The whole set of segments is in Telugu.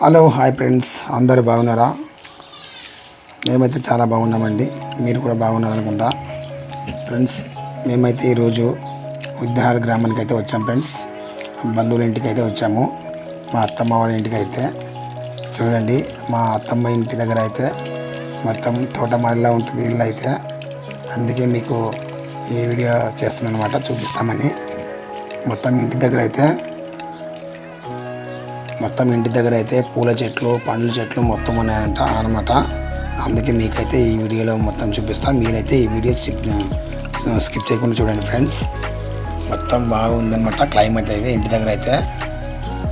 హలో హాయ్ ఫ్రెండ్స్ అందరు బాగున్నారా? మేమైతే చాలా బాగున్నామండి. మీరు కూడా బాగున్నారనుకుంటా. ఫ్రెండ్స్ మేమైతే ఈరోజు ఉద్యాహాల గ్రామానికి అయితే వచ్చాం ఫ్రెండ్స్ బంధువుల ఇంటికి అయితే వచ్చాము. మా అత్తమ్మ వాళ్ళ ఇంటికి అయితే చూడండి మా అత్తమ్మ ఇంటి దగ్గర అయితే మొత్తం తోటమాలిలా ఉంటుంది ఇల్లు అయితే. అందుకే మీకు ఈ వీడియో చేస్తున్నాను అనమాట చూపిస్తామని. మొత్తం ఇంటి దగ్గర అయితే మొత్తం ఇంటి దగ్గర అయితే పూల చెట్లు పండ్ల చెట్లు మొత్తం ఉన్నాయంట అనమాట అందుకే మీకైతే ఈ వీడియోలో మొత్తం చూపిస్తాను మీరైతే ఈ వీడియో స్కిప్ స్కిప్ చేయకుండా చూడండి ఫ్రెండ్స్. మొత్తం బాగుందనమాట క్లైమేట్ అయితే ఇంటి దగ్గర అయితే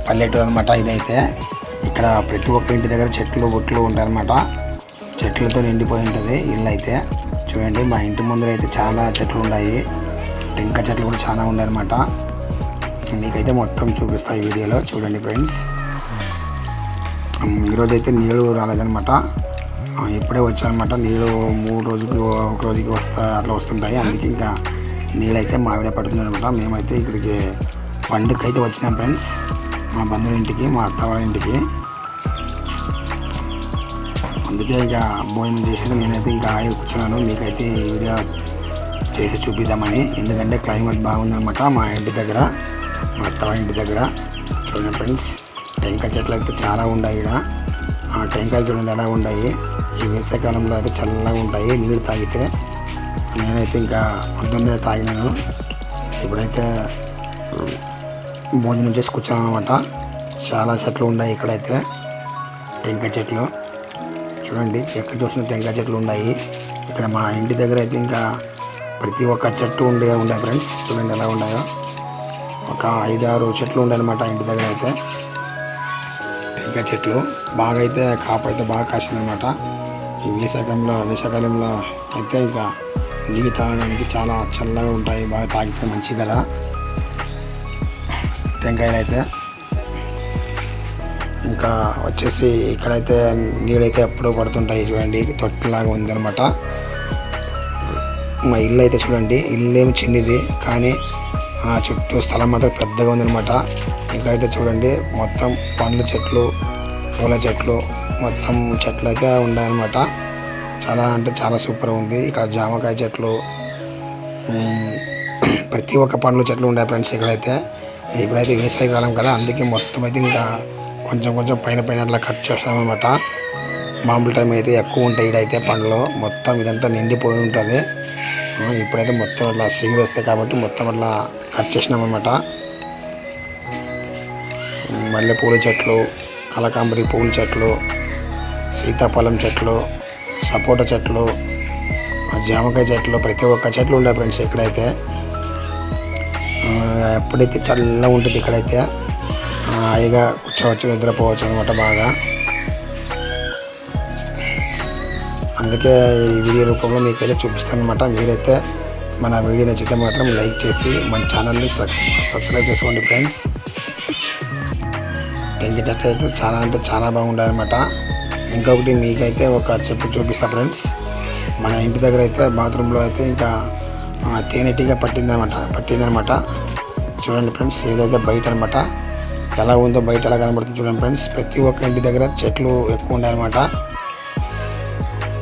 పల్లెటూరు అనమాట ఇదైతే. ఇక్కడ ప్రతి ఒక్క ఇంటి దగ్గర చెట్లు బొట్లు ఉంటాయన్నమాట చెట్లతో నిండిపోయి ఉంటుంది ఇల్లు అయితే చూడండి మా ఇంటి ముందర అయితే చాలా చెట్లు ఉన్నాయి. టెంక చెట్లు కూడా చాలా ఉన్నాయి అనమాట మీకైతే మొత్తం చూపిస్తాను ఈ వీడియోలో. చూడండి ఫ్రెండ్స్. ఈరోజు అయితే నీళ్ళు రాలేదనమాట ఇప్పుడే వచ్చానమాట నీళ్ళు మూడు రోజుకి ఒక రోజుకి వస్తా అట్లా వస్తుంటాయి. అందుకే ఇంకా నీళ్ళు అయితే మా మేమైతే ఇక్కడికి పండుగకి అయితే వచ్చినాం ఫ్రెండ్స్. మా బంధువుల ఇంటికి మా అత్త వాళ్ళ ఇంటికి. అందుకే ఇక భోజనం చేసేది నేనైతే ఇంకా ఆగి కూర్చున్నాను. మీకైతే ఈ వీడియో చేసి చూపిద్దామని. ఎందుకంటే క్లైమేట్ బాగుందనమాట మా ఇంటి దగ్గర. మా అత్త ఇంటి దగ్గర చూడండి ఫ్రెండ్స్. టెంకాయ చెట్లు అయితే చాలా ఉన్నాయి ఇక్కడ ఆ టెంకాయ చూడండి ఎలా ఉన్నాయి? ఈ వేసవికాలంలో అయితే చల్లగా ఉంటాయి నీళ్ళు తాగితే. నేనైతే ఇంకా పొద్దున్నే తాగినాను. ఇప్పుడైతే భోజనం చేసి కూర్చున్నానమాట అనమాట చాలా చెట్లు ఉన్నాయి ఇక్కడైతే. టెంకాయ చెట్లు. చూడండి ఎక్కడ చూసిన టెంకాయ చెట్లు ఉన్నాయి. ఇక్కడ మా ఇంటి దగ్గర అయితే ఇంకా ప్రతి ఒక్క చెట్టు ఉండే ఉండే ఫ్రెండ్స్. చూడండి ఎలా ఉన్నాయో. ఒక ఐదారు చెట్లు ఉండనమాట ఇంటి దగ్గర అయితే. టెంకాయ చెట్లు. బాగా అయితే కాపు అయితే బాగా కాసిందనమాట. ఈ వేసవికాలంలో వేసవికాలంలో అయితే ఇంకా నీళ్ళు తాగడానికి చాలా చల్లగా ఉంటాయి బాగా తాగితే మంచి కదా. టెంకాయలు అయితే. ఇంకా వచ్చేసి ఇక్కడైతే నీళ్ళైతే ఎప్పుడూ పడుతుంటాయి చూడండి. తొట్టులాగా ఉందనమాట. మా ఇల్లు అయితే చూడండి. ఇల్లు ఏమి చిన్నది కానీ చుట్టూ స్థలం మాత్రం పెద్దగా ఉందన్నమాట. అయితే చూడండి మొత్తం పండ్ల చెట్లు పూల చెట్లు మొత్తం చెట్లు అయితే ఉన్నాయన్నమాట. చాలా అంటే చాలా సూపర్ ఉంది. ఇక్కడ జామకాయ చెట్లు ప్రతి ఒక్క పండ్ల చెట్లు ఉన్నాయి ఫ్రెండ్స్ ఇక్కడైతే. ఇప్పుడైతే వేసవికాలం కదా అందుకే మొత్తం అయితే ఇంకా కొంచెం కొంచెం పైన పైన అట్లా కట్ చేస్తామన్నమాట. మామూలు టైం అయితే ఎక్కువ ఉంటాయి ఇక్కడైతే పండ్లు. మొత్తం ఇదంతా నిండిపోయి ఉంటుంది. ఇప్పుడైతే మొత్తం అట్లా సిగిరేస్తాయి కాబట్టి మొత్తం అట్లా కట్ చేసినామన్నమాట మల్లెపూల చెట్లు కలకాంబరి పూల చెట్లు సీతాఫలం చెట్లు సపోటా చెట్లు జామకాయ చెట్లు ప్రతి ఒక్క చెట్లు ఉండే ఫ్రెండ్స్ ఇక్కడైతే. ఎప్పుడైతే చల్లగా ఉంటుంది ఇక్కడైతే హాయిగా కూర్చోవచ్చు నిద్రపోవచ్చు అనమాట బాగా. అందుకే ఈ వీడియో రూపంలో మీకైతే చూపిస్తాను అనమాట మీరైతే మన వీడియో నచ్చితే మాత్రం లైక్ చేసి మన ఛానల్ని సబ్స్క్రైబ్ చేసుకోండి ఫ్రెండ్స్. టెంకి అయితే చాలా అంటే చాలా బాగుండాలన్నమాట ఇంకొకటి మీకైతే ఒక చెప్పు చూపిస్తా ఫ్రెండ్స్. మన ఇంటి దగ్గర అయితే బాత్రూంలో అయితే ఇంకా తేనెటీగా పట్టిందనమాట పట్టిందనమాట చూడండి ఫ్రెండ్స్ ఏదైతే బయట అనమాట ఎలా ఉందో బయట ఎలా కనబడుతుంది చూడండి ఫ్రెండ్స్. ప్రతి ఒక్క ఇంటి దగ్గర చెట్లు ఎక్కువ ఉన్నాయన్నమాట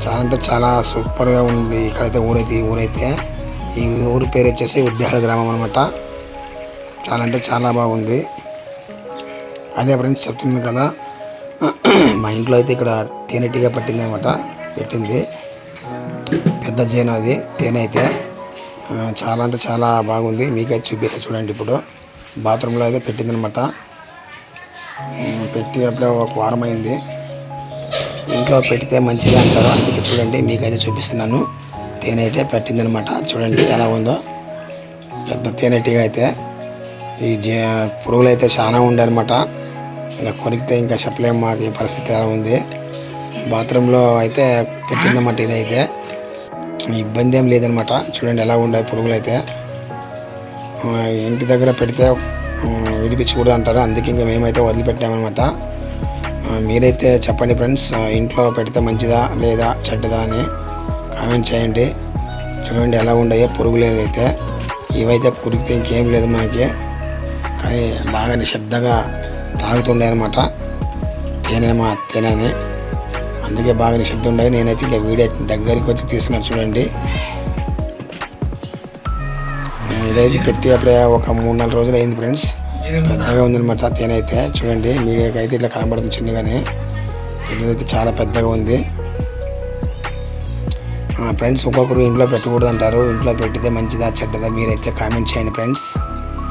చాలా అంటే చాలా సూపర్గా ఉంది. ఇక్కడైతే ఊరైతే ఈ ఊరైతే. ఈ ఊరి పేరు వచ్చేసి ఉద్యాల గ్రామం అనమాట చాలా అంటే చాలా బాగుంది. అదే ఫ్రెండ్స్ చెప్తుంది కదా. మా ఇంట్లో అయితే ఇక్కడ తేనెటీగా పట్టింది అనమాట పెట్టింది. పెద్ద జేను అది తేనె అయితే. చాలా అంటే చాలా బాగుంది. మీకైతే చూపిస్తా చూడండి ఇప్పుడు. బాత్రూంలో అయితే పెట్టిందనమాట అనమాట పెట్టి అప్పుడే ఒక వారం అయింది. ఇంట్లో పెడితే మంచిది అంటారు అందుకే చూడండి మీకైతే చూపిస్తున్నాను. తేనె అయితే పెట్టిందనమాట. చూడండి ఎలా ఉందో. పెద్ద తేనెటీగ అయితే. ఈ జే పురుగులు అయితే చాలా ఉండే అనమాట ఇంకా కొరికితే ఇంకా చెప్పలేము మాకు ఈ పరిస్థితి ఎలా ఉంది. బాత్రూంలో అయితే పెట్టిందన్నమాట ఇదైతే. ఇబ్బంది ఏం లేదనమాట. చూడండి ఎలా ఉండే పురుగులు అయితే. ఇంటి దగ్గర పెడితే విడిపించకూడదు అంటారు. అందుకే ఇంకా మేమైతే వదిలిపెట్టామన్నమాట మీరైతే చెప్పండి ఫ్రెండ్స్ ఇంట్లో పెడితే మంచిదా లేదా చెడ్డదా అని కామెంట్ చేయండి. చూడండి ఎలా ఉండయో పురుగులు అయితే ఇవైతే కురికితే ఇంకేం లేదు మనకి. కానీ బాగా నిశ్శబ్దంగా తాగుతుండే అనమాట తేనె మా తేనెని. అందుకే బాగా నిశ్శబ్దం ఉండే. నేనైతే ఇక వీడియో దగ్గరికి వచ్చి తీసుకున్నాను చూడండి. ఇదైతే పెట్టి అప్పుడే ఒక మూడు నాలుగు రోజులు అయింది ఫ్రెండ్స్. పెద్దగా ఉందనమాట తేనె అయితే. చూడండి మీడియాకి అయితే ఇట్లా కనబడుతుంది చిన్నగానే. ఇదైతే చాలా పెద్దగా ఉంది. ఫ్రెండ్స్ ఒక్కొక్కరు ఇంట్లో పెట్టకూడదు అంటారు ఇంట్లో పెట్టితే మంచిదా చెడ్డదా మీరైతే కామెంట్ చేయండి ఫ్రెండ్స్.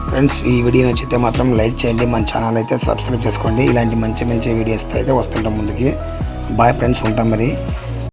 ఫ్రెండ్స్ ఈ వీడియో నచ్చితే మాత్రం లైక్ చేయండి. మన ఛానల్ అయితే సబ్స్క్రైబ్ చేసుకోండి. ఇలాంటి మంచి మంచి వీడియోస్ అయితే వస్తుంటాం ముందుకి. బాయ్ ఫ్రెండ్స్ ఉంటాం మరి.